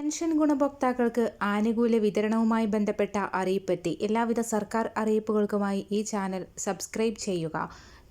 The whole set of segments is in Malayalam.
പെൻഷൻ ഗുണഭോക്താക്കൾക്ക് ആനുകൂല്യ വിതരണവുമായി ബന്ധപ്പെട്ട അറിയിപ്പെത്തി. എല്ലാവിധ സർക്കാർ അറിയിപ്പുകൾക്കുമായി ഈ ചാനൽ സബ്സ്ക്രൈബ് ചെയ്യുക.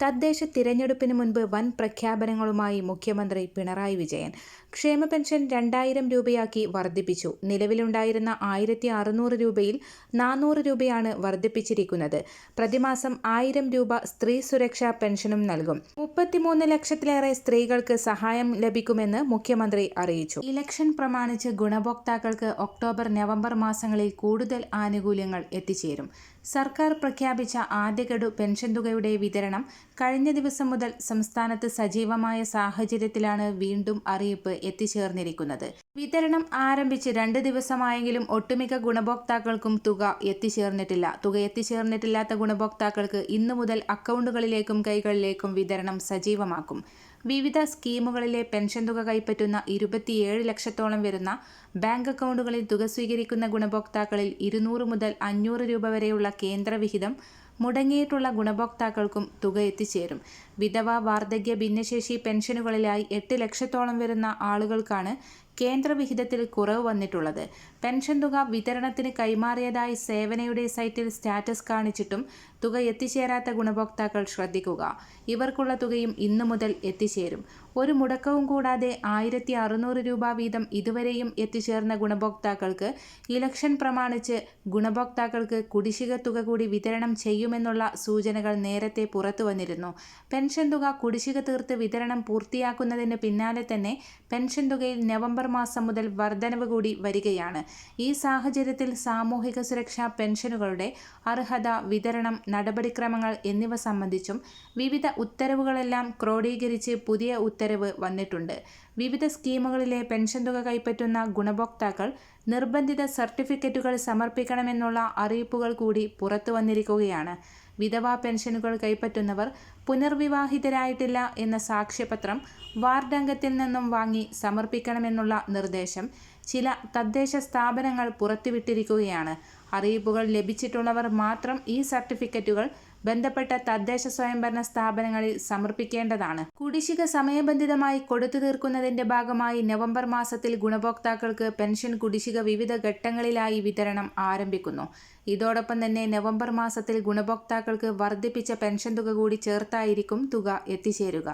തദ്ദേശ തിരഞ്ഞെടുപ്പിന് മുൻപ് വൻ പ്രഖ്യാപനങ്ങളുമായി മുഖ്യമന്ത്രി പിണറായി വിജയൻ. ക്ഷേമ പെൻഷൻ രണ്ടായിരം രൂപയാക്കി വർദ്ധിപ്പിച്ചു. നിലവിലുണ്ടായിരുന്ന ആയിരത്തി അറുന്നൂറ് രൂപയിൽ നാനൂറ് രൂപയാണ് വർദ്ധിപ്പിച്ചിരിക്കുന്നത്. പ്രതിമാസം ആയിരം രൂപ സ്ത്രീ സുരക്ഷാ പെൻഷനും നൽകും. മുപ്പത്തിമൂന്ന് ലക്ഷത്തിലേറെ സ്ത്രീകൾക്ക് സഹായം ലഭിക്കുമെന്ന് മുഖ്യമന്ത്രി അറിയിച്ചു. ഇലക്ഷൻ പ്രമാണിച്ച് ഗുണഭോക്താക്കൾക്ക് ഒക്ടോബർ നവംബർ മാസങ്ങളിൽ കൂടുതൽ ആനുകൂല്യങ്ങൾ എത്തിച്ചേരും. സർക്കാർ പ്രഖ്യാപിച്ച ആദ്യഗഡു പെൻഷൻ തുകയുടെ വിതരണം കഴിഞ്ഞ ദിവസം മുതൽ സംസ്ഥാനത്ത് സജീവമായ സാഹചര്യത്തിലാണ് വീണ്ടും അറിയിപ്പ് എത്തിച്ചേർന്നിരിക്കുന്നത്. വിതരണം ആരംഭിച്ച് രണ്ട് ദിവസമായെങ്കിലും ഒട്ടുമിക്ക ഗുണഭോക്താക്കൾക്കും തുക എത്തിച്ചേർന്നിട്ടില്ല. തുക എത്തിച്ചേർന്നിട്ടില്ലാത്ത ഗുണഭോക്താക്കൾക്ക് ഇന്നു മുതൽ അക്കൗണ്ടുകളിലേക്കും കൈകളിലേക്കും വിതരണം സജീവമാക്കും. വിവിധ സ്കീമുകളിലെ പെൻഷൻ തുക കൈപ്പറ്റുന്ന ഇരുപത്തിയേഴ് ലക്ഷത്തോളം വരുന്ന ബാങ്ക് അക്കൗണ്ടുകളിൽ തുക സ്വീകരിക്കുന്ന ഗുണഭോക്താക്കളിൽ ഇരുന്നൂറ് മുതൽ അഞ്ഞൂറ് രൂപ വരെയുള്ള കേന്ദ്രവിഹിതം മുടങ്ങിയിട്ടുള്ള ഗുണഭോക്താക്കൾക്കും തുക എത്തിച്ചേരും. വിധവ വാർദ്ധക്യ ഭിന്നശേഷി പെൻഷനുകളിലായി എട്ട് ലക്ഷത്തോളം വരുന്ന ആളുകൾക്കാണ് കേന്ദ്രവിഹിതത്തിൽ കുറവ് വന്നിട്ടുള്ളത്. പെൻഷൻ തുക വിതരണത്തിന് കൈമാറിയതായി സേവനയുടെ സൈറ്റിൽ സ്റ്റാറ്റസ് കാണിച്ചിട്ടും തുക എത്തിച്ചേരാത്ത ഗുണഭോക്താക്കൾ ശ്രദ്ധിക്കുക. ഇവർക്കുള്ള തുകയും ഇന്നു മുതൽ എത്തിച്ചേരും. ഒരു മുടക്കവും കൂടാതെ ആയിരത്തി അറുന്നൂറ് രൂപ വീതം ഇതുവരെയും എത്തിച്ചേർന്ന ഗുണഭോക്താക്കൾക്ക് ഇലക്ഷൻ പ്രമാണിച്ച് ഗുണഭോക്താക്കൾക്ക് കുടിശ്ശിക തുക കൂടി വിതരണം ചെയ്യുമെന്നുള്ള സൂചനകൾ നേരത്തെ പുറത്തു വന്നിരുന്നു. പെൻഷൻ തുക കുടിശ്ശിക തീർത്ത് വിതരണം പൂർത്തിയാക്കുന്നതിന് പിന്നാലെ തന്നെ പെൻഷൻ തുകയിൽ നവംബർ മാസം മുതൽ വർധനവ് കൂടി വരികയാണ്. ഈ സാഹചര്യത്തിൽ സാമൂഹിക സുരക്ഷാ പെൻഷനുകളുടെ അർഹത വിതരണം നടപടിക്രമങ്ങൾ എന്നിവ സംബന്ധിച്ചും വിവിധ ഉത്തരവുകളെല്ലാം ക്രോഡീകരിച്ച് പുതിയ ഉത്തരവ് വന്നിട്ടുണ്ട്. വിവിധ സ്കീമുകളിലെ പെൻഷൻ തുക കൈപ്പറ്റുന്ന ഗുണഭോക്താക്കൾ നിർബന്ധിത സർട്ടിഫിക്കറ്റുകൾ സമർപ്പിക്കണമെന്നുള്ള അറിയിപ്പുകൾ കൂടി പുറത്തു വന്നിരിക്കുകയാണ്. വിധവാ പെൻഷനുകൾ കൈപ്പറ്റുന്നവർ പുനർവിവാഹിതരായിട്ടില്ല എന്ന സാക്ഷ്യപത്രം വാർഡംഗത്തിൽ നിന്നും വാങ്ങി സമർപ്പിക്കണമെന്നുള്ള നിർദ്ദേശം ചില തദ്ദേശ സ്ഥാപനങ്ങൾ പുറത്തുവിട്ടിരിക്കുകയാണ്. അറിയിപ്പുകൾ ലഭിച്ചിട്ടുള്ളവർ മാത്രം ഈ സർട്ടിഫിക്കറ്റുകൾ ബന്ധപ്പെട്ട തദ്ദേശ സ്വയംഭരണ സ്ഥാപനങ്ങളിൽ സമർപ്പിക്കേണ്ടതാണ്. കുടിശ്ശിക സമയബന്ധിതമായി കൊടുത്തു തീർക്കുന്നതിന്റെ ഭാഗമായി നവംബർ മാസത്തിൽ ഗുണഭോക്താക്കൾക്ക് പെൻഷൻ കുടിശ്ശിക വിവിധ ഘട്ടങ്ങളിലായി വിതരണം ആരംഭിക്കുന്നു. ഇതോടൊപ്പം തന്നെ നവംബർ മാസത്തിൽ ഗുണഭോക്താക്കൾക്ക് വർദ്ധിപ്പിച്ച പെൻഷൻ തുക കൂടി ചേർത്തായിരിക്കും തുക എത്തിച്ചേരുക.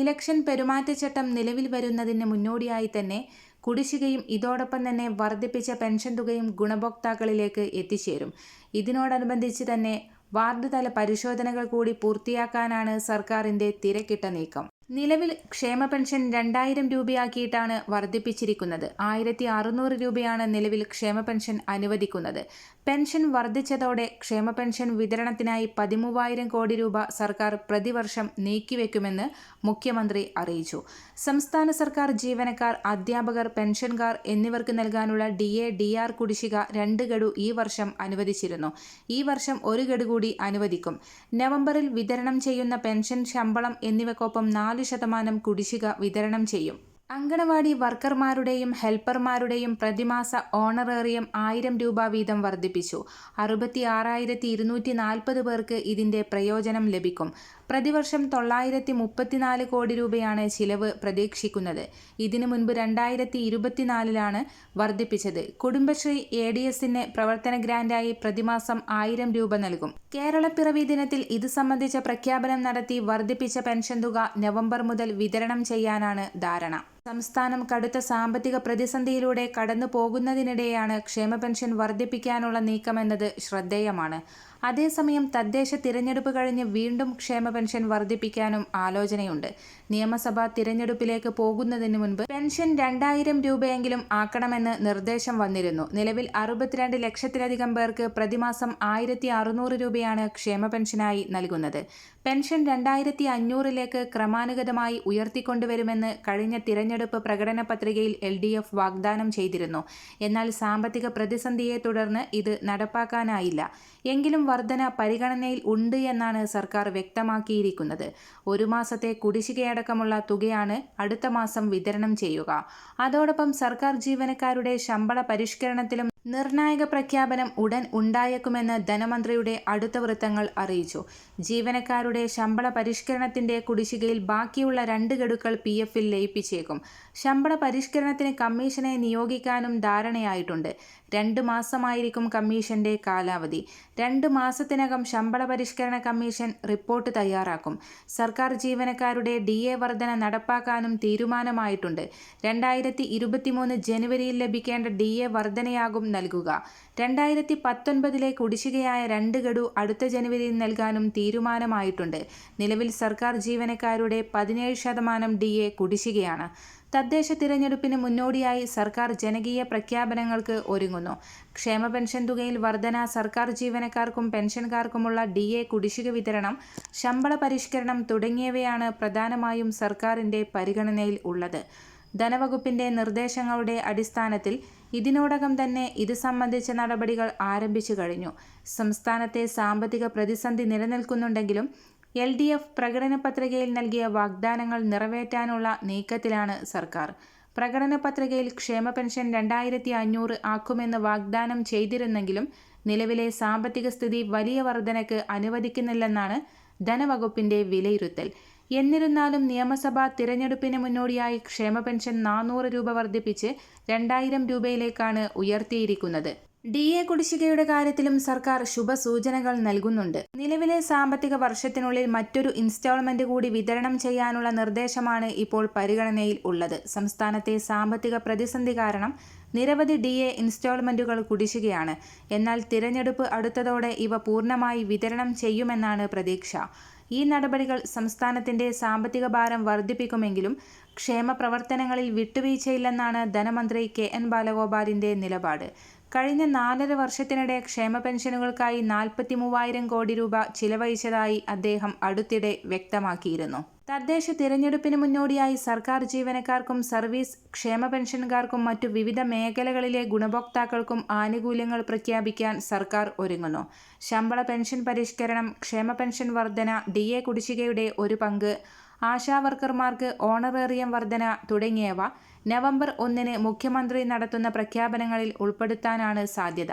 ഇലക്ഷൻ പെരുമാറ്റച്ചട്ടം നിലവിൽ വരുന്നതിന് മുന്നോടിയായി തന്നെ കുടിശ്ശികയും ഇതോടൊപ്പം തന്നെ വർദ്ധിപ്പിച്ച പെൻഷൻ തുകയും ഗുണഭോക്താക്കളിലേക്ക് എത്തിച്ചേരും. ഇതിനോടനുബന്ധിച്ച് തന്നെ വാർഡ് തല പരിശോധനകൾ കൂടി പൂർത്തിയാക്കാനാണ് സർക്കാരിന്റെ തിരക്കിട്ട നീക്കം. നിലവിൽ ക്ഷേമ പെൻഷൻ രണ്ടായിരം രൂപയാക്കിയിട്ടാണ് വർദ്ധിപ്പിച്ചിരിക്കുന്നത്. ആയിരത്തി അറുന്നൂറ് രൂപയാണ് നിലവിൽ ക്ഷേമ പെൻഷൻ അനുവദിക്കുന്നത്. പെൻഷൻ വർദ്ധിച്ചതോടെ ക്ഷേമ പെൻഷൻ വിതരണത്തിനായി പതിമൂവായിരം കോടി രൂപ സർക്കാർ പ്രതിവർഷം നീക്കിവെക്കുമെന്ന് മുഖ്യമന്ത്രി അറിയിച്ചു. സംസ്ഥാന സർക്കാർ ജീവനക്കാർ അധ്യാപകർ പെൻഷൻകാർ എന്നിവർക്ക് നൽകാനുള്ള ഡി എ ഡി ആർ കുടിശ്ശിക രണ്ട് ഗഡു ഈ വർഷം അനുവദിച്ചിരുന്നു. ഈ വർഷം ഒരു ഗഡു കൂടി അനുവദിക്കും. നവംബറിൽ വിതരണം ചെയ്യുന്ന പെൻഷൻ ശമ്പളം എന്നിവയ്ക്കൊപ്പം നാല് ശതമാനം കുടിശ്ശിക വിതരണം ചെയ്യും. അങ്കണവാടി വർക്കർമാരുടെയും ഹെൽപ്പർമാരുടെയും പ്രതിമാസ ഓണറേറിയം ആയിരം രൂപ വീതം വർദ്ധിപ്പിച്ചു. അറുപത്തി ആറായിരത്തി ഇരുന്നൂറ്റി നാൽപ്പത് പേർക്ക് ഇതിന്റെ പ്രയോജനം ലഭിക്കും. പ്രതിവർഷം തൊള്ളായിരത്തി മുപ്പത്തിനാല് കോടി രൂപയാണ് ചിലവ് പ്രതീക്ഷിക്കുന്നത്. ഇതിനു മുൻപ് രണ്ടായിരത്തി ഇരുപത്തിനാലിലാണ് വർദ്ധിപ്പിച്ചത്. കുടുംബശ്രീ എ ഡി എസിന് പ്രവർത്തന ഗ്രാന്റായി പ്രതിമാസം ആയിരം രൂപ നൽകും. കേരളപ്പിറവി ദിനത്തിൽ ഇത് സംബന്ധിച്ച പ്രഖ്യാപനം നടത്തി വർദ്ധിപ്പിച്ച പെൻഷൻ തുക നവംബർ മുതൽ വിതരണം ചെയ്യാനാണ് ധാരണ. സംസ്ഥാനം കടുത്ത സാമ്പത്തിക പ്രതിസന്ധിയിലൂടെ കടന്നു പോകുന്നതിനിടെയാണ് ക്ഷേമ പെൻഷൻ വർദ്ധിപ്പിക്കാനുള്ള നീക്കമെന്നത് ശ്രദ്ധേയമാണ്. അതേസമയം തദ്ദേശ തിരഞ്ഞെടുപ്പ് കഴിഞ്ഞ് വീണ്ടും ക്ഷേമ പെൻഷൻ വർദ്ധിപ്പിക്കാനും ആലോചനയുണ്ട്. നിയമസഭാ തിരഞ്ഞെടുപ്പിലേക്ക് പോകുന്നതിന് മുൻപ് പെൻഷൻ രണ്ടായിരം രൂപയെങ്കിലും ആക്കണമെന്ന് നിർദ്ദേശം വന്നിരുന്നു. നിലവിൽ അറുപത്തിരണ്ട് ലക്ഷത്തിലധികം പേർക്ക് പ്രതിമാസം ആയിരത്തി അറുന്നൂറ് രൂപയാണ് ക്ഷേമ പെൻഷനായി നൽകുന്നത്. പെൻഷൻ രണ്ടായിരത്തി അഞ്ഞൂറിലേക്ക് ക്രമാനുഗതമായി ഉയർത്തിക്കൊണ്ടുവരുമെന്ന് കഴിഞ്ഞ തിരഞ്ഞെടുപ്പ് പ്രകടന പത്രികയിൽ എൽ ഡി എഫ് വാഗ്ദാനം ചെയ്തിരുന്നു. എന്നാൽ സാമ്പത്തിക പ്രതിസന്ധിയെ തുടർന്ന് ഇത് നടപ്പാക്കാനായില്ല. എങ്കിലും വർധന പരിഗണനയിൽ ഉണ്ട് എന്നാണ് സർക്കാർ വ്യക്തമാക്കിയിരിക്കുന്നത്. ഒരു മാസത്തെ കുടിശ്ശികയടക്കമുള്ള തുകയാണ് അടുത്ത മാസം വിതരണം ചെയ്യുക. അതോടൊപ്പം സർക്കാർ ജീവനക്കാരുടെ ശമ്പള പരിഷ്കരണത്തിലും നിർണായക പ്രഖ്യാപനം ഉടൻ ഉണ്ടായേക്കുമെന്ന് ധനമന്ത്രിയുടെ അടുത്ത വൃത്തങ്ങൾ അറിയിച്ചു. ജീവനക്കാരുടെ ശമ്പള പരിഷ്കരണത്തിന്റെ കുടിശ്ശികയിൽ ബാക്കിയുള്ള രണ്ട് ഗഡുക്കൾ പി എഫിൽ ലയിപ്പിച്ചേക്കും. ശമ്പള പരിഷ്കരണത്തിന് കമ്മീഷനെ നിയോഗിക്കാനും ധാരണയായിട്ടുണ്ട്. രണ്ട് മാസമായിരിക്കും കമ്മീഷന്റെ കാലാവധി. രണ്ട് മാസത്തിനകം ശമ്പള പരിഷ്കരണ കമ്മീഷൻ റിപ്പോർട്ട് തയ്യാറാക്കും. സർക്കാർ ജീവനക്കാരുടെ ഡി എ വർധന നടപ്പാക്കാനും തീരുമാനമായിട്ടുണ്ട്. രണ്ടായിരത്തി ജനുവരിയിൽ ലഭിക്കേണ്ട ഡി എ വർധനയാകും നൽകുക. രണ്ടായിരത്തി പത്തൊൻപതിലെ കുടിശ്ശികയായ രണ്ട് ഗഡു അടുത്ത ജനുവരിയിൽ നൽകാനും തീരുമാനമായിട്ടുണ്ട്. നിലവിൽ സർക്കാർ ജീവനക്കാരുടെ പതിനേഴ് ശതമാനം ഡി എ കുടിശ്ശികയാണ്. തദ്ദേശ തിരഞ്ഞെടുപ്പിന് മുന്നോടിയായി സർക്കാർ ജനകീയ പ്രഖ്യാപനങ്ങൾക്ക് ഒരുങ്ങുന്നു. ക്ഷേമ പെൻഷൻ തുകയിൽ വർധന സർക്കാർ ജീവനക്കാർക്കും പെൻഷൻകാർക്കുമുള്ള ഡി എ കുടിശ്ശിക വിതരണം ശമ്പള പരിഷ്കരണം തുടങ്ങിയവയാണ് പ്രധാനമായും സർക്കാരിന്റെ പരിഗണനയിൽ ഉള്ളത്. ധനവകുപ്പിന്റെ നിർദ്ദേശങ്ങളുടെ അടിസ്ഥാനത്തിൽ ഇതിനോടകം തന്നെ ഇത് സംബന്ധിച്ച നടപടികൾ ആരംഭിച്ചു കഴിഞ്ഞു. സംസ്ഥാനത്തെ സാമ്പത്തിക പ്രതിസന്ധി നിലനിൽക്കുന്നുണ്ടെങ്കിലും എൽ ഡി എഫ് പ്രകടന പത്രികയിൽ നൽകിയ വാഗ്ദാനങ്ങൾ നിറവേറ്റാനുള്ള നീക്കത്തിലാണ് സർക്കാർ. പ്രകടന പത്രികയിൽ ക്ഷേമ പെൻഷൻ രണ്ടായിരത്തി അഞ്ഞൂറ് ആക്കുമെന്ന് വാഗ്ദാനം ചെയ്തിരുന്നെങ്കിലും നിലവിലെ സാമ്പത്തിക സ്ഥിതി വലിയ വർധനയ്ക്ക് അനുവദിക്കുന്നില്ലെന്നാണ് ധനവകുപ്പിന്റെ വിലയിരുത്തൽ. എന്നിരുന്നാലും നിയമസഭാ തിരഞ്ഞെടുപ്പിന് മുന്നോടിയായി ക്ഷേമ പെൻഷൻ നാനൂറ് രൂപ വർദ്ധിപ്പിച്ച് രണ്ടായിരം രൂപയിലേക്കാണ് ഉയർത്തിയിരിക്കുന്നത്. ഡി എ കുടിശ്ശികയുടെ കാര്യത്തിലും സർക്കാർ ശുഭസൂചനകൾ നൽകുന്നുണ്ട്. നിലവിലെ സാമ്പത്തിക വർഷത്തിനുള്ളിൽ മറ്റൊരു ഇൻസ്റ്റാൾമെന്റ് കൂടി വിതരണം ചെയ്യാനുള്ള നിർദ്ദേശമാണ് ഇപ്പോൾ പരിഗണനയിൽ ഉള്ളത്. സംസ്ഥാനത്തെ സാമ്പത്തിക പ്രതിസന്ധി കാരണം നിരവധി ഡി എ ഇൻസ്റ്റാൾമെന്റുകൾ കുടിശ്ശികയാണ്. എന്നാൽ തിരഞ്ഞെടുപ്പ് അടുത്തതോടെ ഇവ പൂർണമായി വിതരണം ചെയ്യുമെന്നാണ് പ്രതീക്ഷ. ഈ നടപടികൾ സംസ്ഥാനത്തിന്റെ സാമ്പത്തിക ഭാരം വർദ്ധിപ്പിക്കുമെങ്കിലും ക്ഷേമ പ്രവർത്തനങ്ങളിൽ വിട്ടുവീഴ്ചയില്ലെന്നാണ് ധനമന്ത്രി കെ എൻ ബാലഗോപാലിന്റെ നിലപാട്. കഴിഞ്ഞ നാലര വർഷത്തിനിടെ ക്ഷേമ പെൻഷനുകൾക്കായി നാൽപ്പത്തി മൂവായിരം കോടി രൂപ ചിലവഴിച്ചതായി അദ്ദേഹം അടുത്തിടെ വ്യക്തമാക്കിയിരുന്നു. തദ്ദേശ തിരഞ്ഞെടുപ്പിന് മുന്നോടിയായി സർക്കാർ ജീവനക്കാർക്കും സർവീസ് ക്ഷേമ പെൻഷൻകാർക്കും മറ്റു വിവിധ മേഖലകളിലെ ഗുണഭോക്താക്കൾക്കും ആനുകൂല്യങ്ങൾ പ്രഖ്യാപിക്കാൻ സർക്കാർ ഒരുങ്ങുന്നു. ശമ്പള പെൻഷൻ പരിഷ്കരണം ക്ഷേമ പെൻഷൻ വർധന ഡി എ കുടിശ്ശികയുടെ ഒരു പങ്ക് ആശാവർക്കർമാർക്ക് ഓണറേറിയം വർധന തുടങ്ങിയവ നവംബർ ഒന്നിന് മുഖ്യമന്ത്രി നടത്തുന്ന പ്രഖ്യാപനങ്ങളിൽ ഉൾപ്പെടുത്താനാണ് സാധ്യത.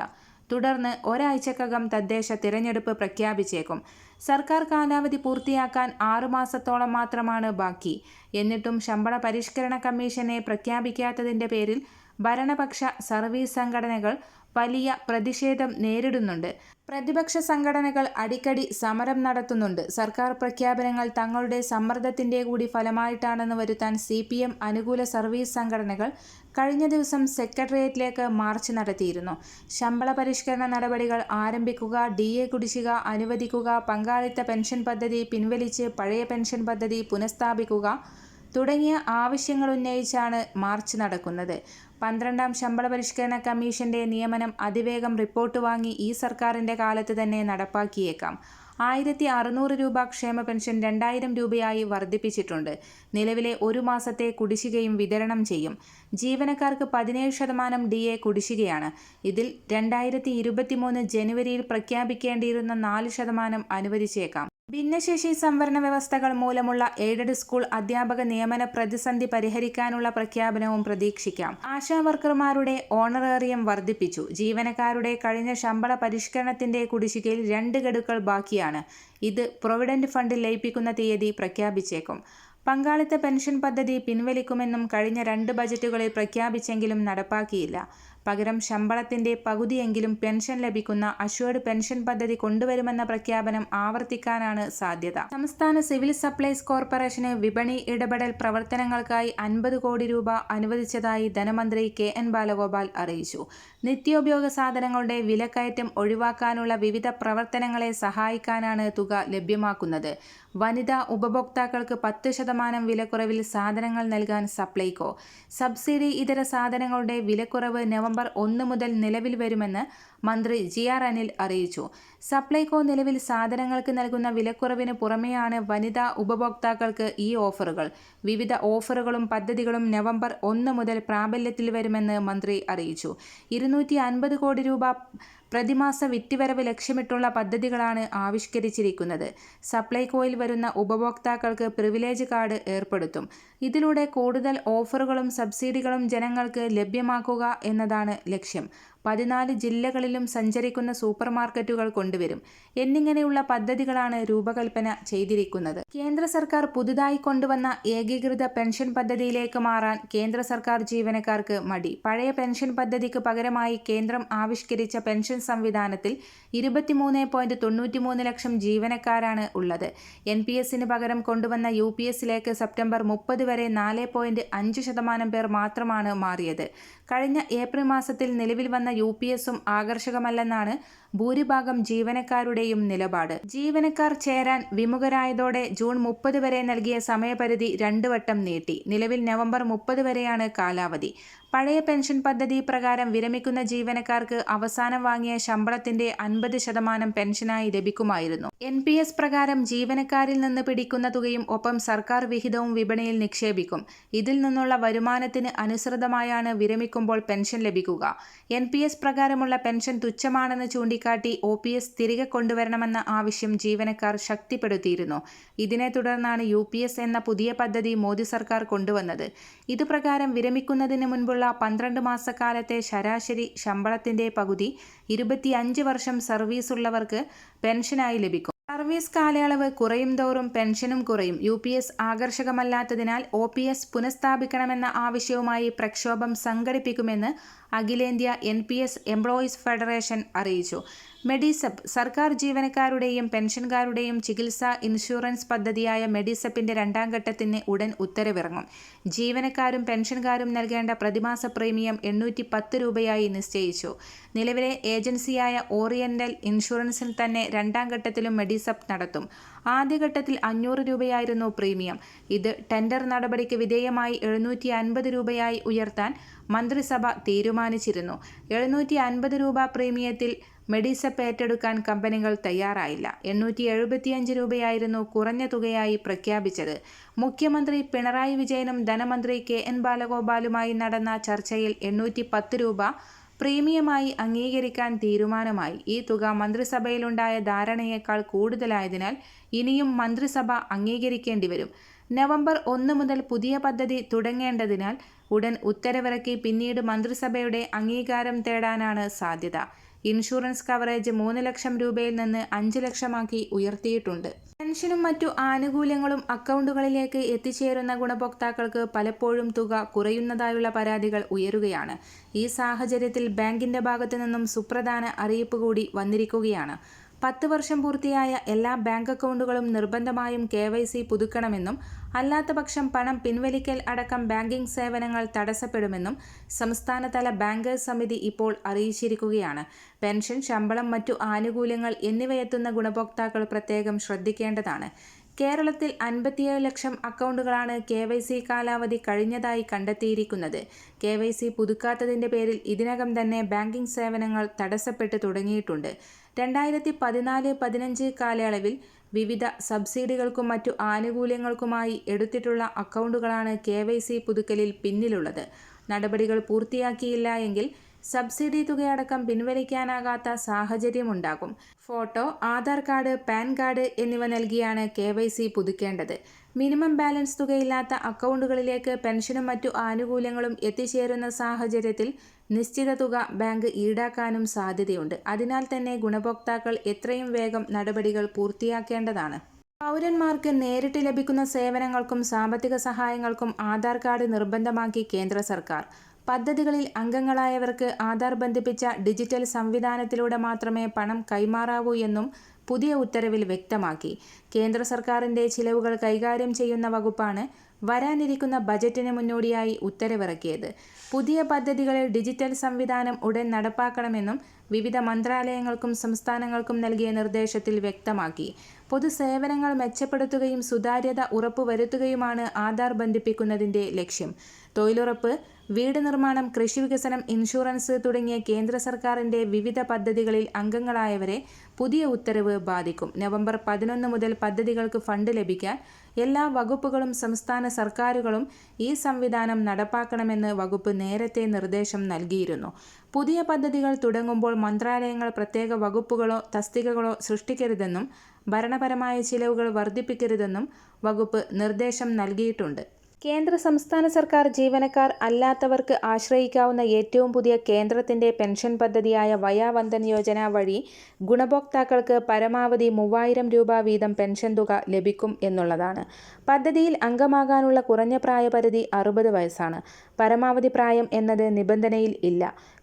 തുടർന്ന് ഒരാഴ്ചക്കകം തദ്ദേശ തിരഞ്ഞെടുപ്പ് പ്രഖ്യാപിച്ചേക്കും. സർക്കാർ കാലാവധി പൂർത്തിയാക്കാൻ ആറുമാസത്തോളം മാത്രമാണ് ബാക്കി. എന്നിട്ടും ശമ്പള പരിഷ്കരണ കമ്മീഷനെ പ്രഖ്യാപിക്കാത്തതിന്റെ പേരിൽ ഭരണപക്ഷ സർവീസ് സംഘടനകൾ വലിയ പ്രതിഷേധം നേരിടുന്നുണ്ട്. പ്രതിപക്ഷ സംഘടനകൾ അടിക്കടി സമരം നടത്തുന്നുണ്ട്. സർക്കാർ പ്രഖ്യാപനങ്ങൾ തങ്ങളുടെ സമ്മർദ്ദത്തിന്റെ കൂടി ഫലമായിട്ടാണെന്ന് വരുത്താൻ സി പി എം അനുകൂല സർവീസ് സംഘടനകൾ കഴിഞ്ഞ ദിവസം സെക്രട്ടേറിയറ്റിലേക്ക് മാർച്ച് നടത്തിയിരുന്നു. ശമ്പള പരിഷ്കരണ നടപടികൾ ആരംഭിക്കുക ഡി എ കുടിശ്ശിക അനുവദിക്കുക പങ്കാളിത്ത പെൻഷൻ പദ്ധതി പിൻവലിച്ച് പഴയ പെൻഷൻ പദ്ധതി പുനഃസ്ഥാപിക്കുക തുടങ്ങിയ ആവശ്യങ്ങൾ ഉന്നയിച്ചാണ് മാർച്ച് നടക്കുന്നത്. പന്ത്രണ്ടാം ശമ്പള പരിഷ്കരണ കമ്മീഷന്റെ നിയമനം അതിവേഗം റിപ്പോർട്ട് വാങ്ങി ഈ സർക്കാരിന്റെ കാലത്ത് തന്നെ നടപ്പാക്കിയേക്കാം. ആയിരത്തി അറുന്നൂറ് രൂപ ക്ഷേമ പെൻഷൻ രണ്ടായിരം രൂപയായി വർദ്ധിപ്പിച്ചിട്ടുണ്ട്. നിലവിലെ ഒരു മാസത്തെ കുടിശ്ശികയും വിതരണം ചെയ്യും. ജീവനക്കാർക്ക് പതിനേഴ് ശതമാനം ഡി എ കുടിശ്ശികയാണ്. ഇതിൽ രണ്ടായിരത്തി ഇരുപത്തിമൂന്ന് ജനുവരിയിൽ പ്രഖ്യാപിക്കേണ്ടിയിരുന്ന നാല് ശതമാനം അനുവദിച്ചേക്കാം. ഭിന്നശേഷി സംവരണ വ്യവസ്ഥകൾ മൂലമുള്ള എയ്ഡഡ് സ്കൂൾ അധ്യാപക നിയമന പ്രതിസന്ധി പരിഹരിക്കാനുള്ള പ്രഖ്യാപനവും പ്രതീക്ഷിക്കാം. ആശാ വർക്കർമാരുടെ ഓണറേറിയം വർദ്ധിപ്പിച്ചു. ജീവനക്കാരുടെ കഴിഞ്ഞ ശമ്പള പരിഷ്കരണത്തിന്റെ കുടിശ്ശികയിൽ രണ്ട് ഗഡുക്കൾ ബാക്കിയാണ്. ഇത് പ്രൊവിഡന്റ് ഫണ്ടിൽ ലയിപ്പിക്കുന്ന തീയതി പ്രഖ്യാപിച്ചേക്കും. പങ്കാളിത്ത പെൻഷൻ പദ്ധതി പിൻവലിക്കുമെന്നും കഴിഞ്ഞ രണ്ട് ബജറ്റുകളിൽ പ്രഖ്യാപിച്ചെങ്കിലും നടപ്പാക്കിയില്ല. പകരം ശമ്പളത്തിന്റെ പകുതിയെങ്കിലും പെൻഷൻ ലഭിക്കുന്ന അഷ്വേർഡ് പെൻഷൻ പദ്ധതി കൊണ്ടുവരുമെന്ന പ്രഖ്യാപനം ആവർത്തിക്കാനാണ് സാധ്യത. സംസ്ഥാന സിവിൽ സപ്ലൈസ് കോർപ്പറേഷന് വിപണി ഇടപെടൽ പ്രവർത്തനങ്ങൾക്കായി അൻപത് കോടി രൂപ അനുവദിച്ചതായി ധനമന്ത്രി കെ എൻ ബാലഗോപാൽ അറിയിച്ചു. നിത്യോപയോഗ സാധനങ്ങളുടെ വിലക്കയറ്റം ഒഴിവാക്കാനുള്ള വിവിധ പ്രവർത്തനങ്ങളെ സഹായിക്കാനാണ് തുക ലഭ്യമാക്കുന്നത്. വനിതാ ഉപഭോക്താക്കൾക്ക് പത്ത് ശതമാനം വിലക്കുറവിൽ സാധനങ്ങൾ നൽകാൻ സപ്ലൈകോ. സബ്സിഡി ഇതര സാധനങ്ങളുടെ വിലക്കുറവ് നവംബർ ഒന്ന് മുതൽ നിലവിൽ വരുമെന്ന് മന്ത്രി ജി ആർ അനിൽ അറിയിച്ചു. സപ്ലൈകോ നിലവിൽ സാധനങ്ങൾക്ക് നൽകുന്ന വിലക്കുറവിന് പുറമെയാണ് വനിതാ ഉപഭോക്താക്കൾക്ക് ഈ ഓഫറുകൾ. വിവിധ ഓഫറുകളും പദ്ധതികളും നവംബർ ഒന്ന് മുതൽ പ്രാബല്യത്തിൽ വരുമെന്ന് മന്ത്രി അറിയിച്ചു. ഇരുന്നൂറ്റി കോടി രൂപ പ്രതിമാസ വിറ്റുവരവ് ലക്ഷ്യമിട്ടുള്ള പദ്ധതികളാണ് ആവിഷ്കരിച്ചിരിക്കുന്നത്. സപ്ലൈകോയിൽ വരുന്ന ഉപഭോക്താക്കൾക്ക് പ്രിവിലേജ് കാർഡ് ഏർപ്പെടുത്തും. ഇതിലൂടെ കൂടുതൽ ഓഫറുകളും സബ്സിഡികളും ജനങ്ങൾക്ക് ലഭ്യമാക്കുക എന്നതാണ് ലക്ഷ്യം. പതിനാല് ജില്ലകളിലും സഞ്ചരിക്കുന്ന സൂപ്പർമാർക്കറ്റുകൾ കൊണ്ടുവരും. എന്നിങ്ങനെയുള്ള പദ്ധതികളാണ് രൂപകൽപ്പന ചെയ്തിരിക്കുന്നത്. കേന്ദ്ര സർക്കാർ പുതുതായി കൊണ്ടുവന്ന ഏകീകൃത പെൻഷൻ പദ്ധതിയിലേക്ക് മാറാൻ കേന്ദ്ര സർക്കാർ ജീവനക്കാർക്ക് മടി. പഴയ പെൻഷൻ പദ്ധതിക്ക് പകരമായി കേന്ദ്രം ആവിഷ്കരിച്ച പെൻഷൻ സംവിധാനത്തിൽ ഇരുപത്തിമൂന്ന് പോയിന്റ് തൊണ്ണൂറ്റിമൂന്ന് ലക്ഷം ജീവനക്കാരാണ് ഉള്ളത്. എൻ പി എസിന് പകരം കൊണ്ടുവന്ന യു പി എസിലേക്ക് സെപ്റ്റംബർ മുപ്പത് വരെ നാല് പോയിന്റ് അഞ്ച് ശതമാനം പേർ മാത്രമാണ് മാറിയത്. കഴിഞ്ഞ ഏപ്രിൽ മാസത്തിൽ നിലവിൽ വന്ന യു പി എസും ആകർഷകമല്ലെന്നാണ് ഭൂരിഭാഗം ജീവനക്കാരുടെയും നിലപാട്. ജീവനക്കാർ ചേരാൻ വിമുഖരായതോടെ ജൂൺ മുപ്പത് വരെ നൽകിയ സമയപരിധി രണ്ടു വട്ടം നീട്ടി. നിലവിൽ നവംബർ മുപ്പത് വരെയാണ് കാലാവധി. പഴയ പെൻഷൻ പദ്ധതി പ്രകാരം വിരമിക്കുന്ന ജീവനക്കാർക്ക് അവസാനം വാങ്ങിയ ശമ്പളത്തിന്റെ അൻപത് ശതമാനം പെൻഷനായി ലഭിക്കുമായിരുന്നു. എൻ പി എസ് പ്രകാരം ജീവനക്കാരിൽ നിന്ന് പിടിക്കുന്ന തുകയും ഒപ്പം സർക്കാർ വിഹിതവും വിപണിയിൽ നിക്ഷേപിക്കും. ഇതിൽ നിന്നുള്ള വരുമാനത്തിന് അനുസൃതമായാണ് വിരമിക്കുമ്പോൾ പെൻഷൻ ലഭിക്കുക. എൻ പ്രകാരമുള്ള പെൻഷൻ തുച്ഛമാണെന്ന് ചൂണ്ടിക്കാട്ടി ഒ പി എസ് തിരികെ കൊണ്ടുവരണമെന്ന ആവശ്യം ജീവനക്കാർ ശക്തിപ്പെടുത്തിയിരുന്നു. ഇതിനെ തുടർന്നാണ് യു പി എസ് എന്ന പുതിയ പദ്ധതി മോദി സർക്കാർ കൊണ്ടുവന്നത്. ഇതുപ്രകാരം വിരമിക്കുന്നതിന് മുൻപുള്ള പന്ത്രണ്ട് മാസക്കാലത്തെ ശരാശരി ശമ്പളത്തിന്റെ പകുതി ഇരുപത്തിയഞ്ച് വർഷം സർവീസ് ഉള്ളവർക്ക് പെൻഷനായി ലഭിക്കും. സർവീസ് കാലയളവ് കുറയും തോറും പെൻഷനും കുറയും. യു പി എസ് ആകർഷകമല്ലാത്തതിനാൽ ഒ പി എസ് പുനഃസ്ഥാപിക്കണമെന്ന ആവശ്യവുമായി പ്രക്ഷോഭം സംഘടിപ്പിക്കുമെന്ന് അഖിലേന്ത്യാ N P S employees federation അറിയിച്ചു. മെഡിസപ്പ് സർക്കാർ ജീവനക്കാരുടെയും പെൻഷൻകാരുടെയും ചികിത്സാ ഇൻഷുറൻസ് പദ്ധതിയായ മെഡിസപ്പിന്റെ രണ്ടാം ഘട്ടത്തിന് ഉടൻ ഉത്തരവിറങ്ങും. ജീവനക്കാരും പെൻഷൻകാരും നൽകേണ്ട പ്രതിമാസ പ്രീമിയം എണ്ണൂറ്റി പത്ത് രൂപയായി നിശ്ചയിച്ചു. നിലവിലെ ഏജൻസിയായ ഓറിയന്റൽ ഇൻഷുറൻസിൽ തന്നെ രണ്ടാം ഘട്ടത്തിലും മെഡിസപ്പ് നടത്തും. ആദ്യഘട്ടത്തിൽ അഞ്ഞൂറ് രൂപയായിരുന്നു പ്രീമിയം. ഇത് ടെൻഡർ നടപടിക്ക് വിധേയമായി എഴുന്നൂറ്റി അൻപത് രൂപയായി ഉയർത്താൻ മന്ത്രിസഭ തീരുമാനിച്ചിരുന്നു. എഴുന്നൂറ്റി അൻപത് രൂപ പ്രീമിയത്തിൽ മെഡിസപ്പ് ഏറ്റെടുക്കാൻ കമ്പനികൾ തയ്യാറായില്ല. എണ്ണൂറ്റി എഴുപത്തിയഞ്ച് രൂപയായിരുന്നു കുറഞ്ഞ തുകയായി പ്രഖ്യാപിച്ചത്. മുഖ്യമന്ത്രി പിണറായി വിജയനും ധനമന്ത്രി കെ എൻ ബാലഗോപാലുമായി നടന്ന ചർച്ചയിൽ എണ്ണൂറ്റി പത്ത് രൂപ പ്രീമിയമായി അംഗീകരിക്കാൻ തീരുമാനമായി. ഈ തുക മന്ത്രിസഭയിലുണ്ടായ ധാരണയേക്കാൾ കൂടുതലായതിനാൽ ഇനിയും മന്ത്രിസഭ അംഗീകരിക്കേണ്ടി വരും നവംബർ ഒന്ന് മുതൽ പുതിയ പദ്ധതി തുടങ്ങേണ്ടതിനാൽ ഉടൻ ഉത്തരവിറക്കി പിന്നീട് മന്ത്രിസഭയുടെ അംഗീകാരം തേടാനാണ് സാധ്യത. ഇൻഷുറൻസ് കവറേജ് മൂന്ന് ലക്ഷം രൂപയിൽ നിന്ന് അഞ്ച് ലക്ഷമാക്കി ഉയർത്തിയിട്ടുണ്ട്. പെൻഷനും മറ്റു ആനുകൂല്യങ്ങളും അക്കൗണ്ടുകളിലേക്ക് എത്തിച്ചേരുന്ന ഗുണഭോക്താക്കൾക്ക് പലപ്പോഴും തുക കുറയുന്നതായുള്ള പരാതികൾ ഉയരുകയാണ്. ഈ സാഹചര്യത്തിൽ ബാങ്കിന്റെ ഭാഗത്തു നിന്നും സുപ്രധാന അറിയിപ്പ് കൂടി വന്നിരിക്കുകയാണ്. പത്ത് വർഷം പൂർത്തിയായ എല്ലാ ബാങ്ക് അക്കൗണ്ടുകളും നിർബന്ധമായും കെ വൈ സി പുതുക്കണമെന്നും അല്ലാത്തപക്ഷം പണം പിൻവലിക്കൽ അടക്കം ബാങ്കിംഗ് സേവനങ്ങൾ തടസ്സപ്പെടുമെന്നും സംസ്ഥാനതല ബാങ്കേഴ്സ് സമിതി ഇപ്പോൾ അറിയിച്ചിരിക്കുകയാണ്. പെൻഷൻ ശമ്പളം മറ്റു ആനുകൂല്യങ്ങൾ എന്നിവയെത്തുന്ന ഗുണഭോക്താക്കൾ പ്രത്യേകം ശ്രദ്ധിക്കേണ്ടതാണ്. കേരളത്തിൽ അൻപത്തിയേഴ് ലക്ഷം അക്കൗണ്ടുകളാണ് കെ വൈ സി കാലാവധി കഴിഞ്ഞതായി കണ്ടെത്തിയിരിക്കുന്നത്. കെ വൈ സി പുതുക്കാത്തതിന്റെ പേരിൽ ഇതിനകം തന്നെ ബാങ്കിംഗ് സേവനങ്ങൾ തടസ്സപ്പെട്ട് തുടങ്ങിയിട്ടുണ്ട്. രണ്ടായിരത്തി പതിനാല് പതിനഞ്ച് കാലയളവിൽ വിവിധ സബ്സിഡികൾക്കും മറ്റു ആനുകൂല്യങ്ങൾക്കുമായി എടുത്തിട്ടുള്ള അക്കൗണ്ടുകളാണ് കെ വൈ സി പുതുക്കലിൽ പിന്നിലുള്ളത്. നടപടികൾ പൂർത്തിയാക്കിയില്ല എങ്കിൽ സബ്സിഡി തുകയടക്കം പിൻവലിക്കാനാകാത്ത സാഹചര്യമുണ്ടാകും. Photo Aadhaar card PAN card എന്നിവ നൽകിയാണ് കെ വൈ സി പുതുക്കേണ്ടത്. മിനിമം ബാലൻസ് തുകയില്ലാത്ത അക്കൗണ്ടുകളിലേക്ക് പെൻഷനും മറ്റു ആനുകൂല്യങ്ങളും എത്തിച്ചേരുന്ന സാഹചര്യത്തിൽ നിശ്ചിത തുക ബാങ്ക് ഈടാക്കാനും സാധ്യതയുണ്ട്. അതിനാൽ തന്നെ ഗുണഭോക്താക്കൾ എത്രയും വേഗം നടപടികൾ പൂർത്തിയാക്കേണ്ടതാണ്. പൗരന്മാർക്ക് നേരിട്ട് ലഭിക്കുന്ന സേവനങ്ങൾക്കും സാമ്പത്തിക സഹായങ്ങൾക്കും ആധാർ കാർഡ് നിർബന്ധമാക്കി കേന്ദ്ര സർക്കാർ. പദ്ധതികളിൽ അംഗങ്ങളായവർക്ക് ആധാർ ബന്ധിപ്പിച്ച ഡിജിറ്റൽ സംവിധാനത്തിലൂടെ മാത്രമേ പണം കൈമാറാവൂ എന്നും പുതിയ ഉത്തരവിൽ വ്യക്തമാക്കി. കേന്ദ്ര സർക്കാരിന്റെ ചിലവുകൾ കൈകാര്യം ചെയ്യുന്ന വകുപ്പാണ് വരാനിരിക്കുന്ന ബജറ്റിന് മുന്നോടിയായി ഉത്തരവിറക്കിയത്. പുതിയ പദ്ധതികളിൽ ഡിജിറ്റൽ സംവിധാനം ഉടൻ നടപ്പാക്കണമെന്നും വിവിധ മന്ത്രാലയങ്ങൾക്കും സംസ്ഥാനങ്ങൾക്കും നൽകിയ നിർദ്ദേശത്തിൽ വ്യക്തമാക്കി. പൊതുസേവനങ്ങൾ മെച്ചപ്പെടുത്തുകയും സുതാര്യത ഉറപ്പുവരുത്തുകയുമാണ് ആധാർ ബന്ധിപ്പിക്കുന്നതിന്റെ ലക്ഷ്യം. തൊഴിലുറപ്പ് വീട് നിർമ്മാണം കൃഷി വികസനം ഇൻഷുറൻസ് തുടങ്ങിയ കേന്ദ്ര സർക്കാരിന്റെ വിവിധ പദ്ധതികളിൽ അംഗങ്ങളായവരെ പുതിയ ഉത്തരവ് ബാധിക്കും. നവംബർ പതിനൊന്ന് മുതൽ പദ്ധതികൾക്ക് ഫണ്ട് ലഭിക്കാൻ എല്ലാ വകുപ്പുകളും സംസ്ഥാന സർക്കാരുകളും ഈ സംവിധാനം നടപ്പാക്കണമെന്ന് വകുപ്പ് നേരത്തെ നിർദ്ദേശം നൽകിയിരുന്നു. പുതിയ പദ്ധതികൾ തുടങ്ങുമ്പോൾ മന്ത്രാലയങ്ങൾ പ്രത്യേക വകുപ്പുകളോ തസ്തികകളോ സൃഷ്ടിക്കരുതെന്നും ഭരണപരമായ ചിലവുകൾ വർദ്ധിപ്പിക്കരുതെന്നും വകുപ്പ് നിർദ്ദേശം നൽകിയിട്ടുണ്ട്. കേന്ദ്ര സംസ്ഥാന സർക്കാർ ജീവനക്കാർ അല്ലാത്തവർക്ക് ആശ്രയിക്കാവുന്ന ഏറ്റവും പുതിയ കേന്ദ്രത്തിന്റെ പെൻഷൻ പദ്ധതിയായ വയാവന്ദൻ യോജന വഴി ഗുണഭോക്താക്കൾക്ക് പരമാവധി മൂവായിരം രൂപ വീതം പെൻഷൻ തുക ലഭിക്കും എന്നുള്ളതാണ്. പദ്ധതിയിൽ അംഗമാകാനുള്ള കുറഞ്ഞ പ്രായപരിധി അറുപത് വയസ്സാണ്. പരമാവധി പ്രായം എന്നത് നിബന്ധനയിൽ ഇല്ല.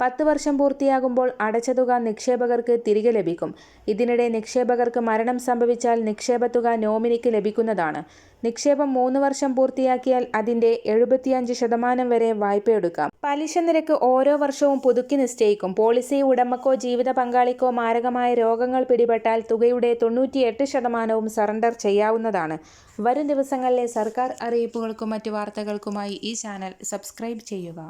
പത്ത് വർഷം പൂർത്തിയാകുമ്പോൾ അടച്ച തുക നിക്ഷേപകർക്ക് തിരികെ ലഭിക്കും. ഇതിനിടെ നിക്ഷേപകർക്ക് മരണം സംഭവിച്ചാൽ നിക്ഷേപ തുക നോമിനിക്ക് ലഭിക്കുന്നതാണ്. നിക്ഷേപം മൂന്ന് വർഷം പൂർത്തിയാക്കിയാൽ അതിന്റെ എഴുപത്തിയഞ്ച് ശതമാനം വരെ വായ്പയെടുക്കാം. പലിശ നിരക്ക് ഓരോ വർഷവും പുതുക്കി നിശ്ചയിക്കും. പോളിസി ഉടമക്കോ ജീവിത പങ്കാളിക്കോ മാരകമായ രോഗങ്ങൾ പിടിപെട്ടാൽ തുകയുടെ തൊണ്ണൂറ്റിയെട്ട് ശതമാനവും സറണ്ടർ ചെയ്യാവുന്നതാണ്. വരും ദിവസങ്ങളിലെ സർക്കാർ അറിയിപ്പുകൾക്കും മറ്റു വാർത്തകൾക്കുമായി ഈ ചാനൽ സബ്സ്ക്രൈബ് ചെയ്യുക.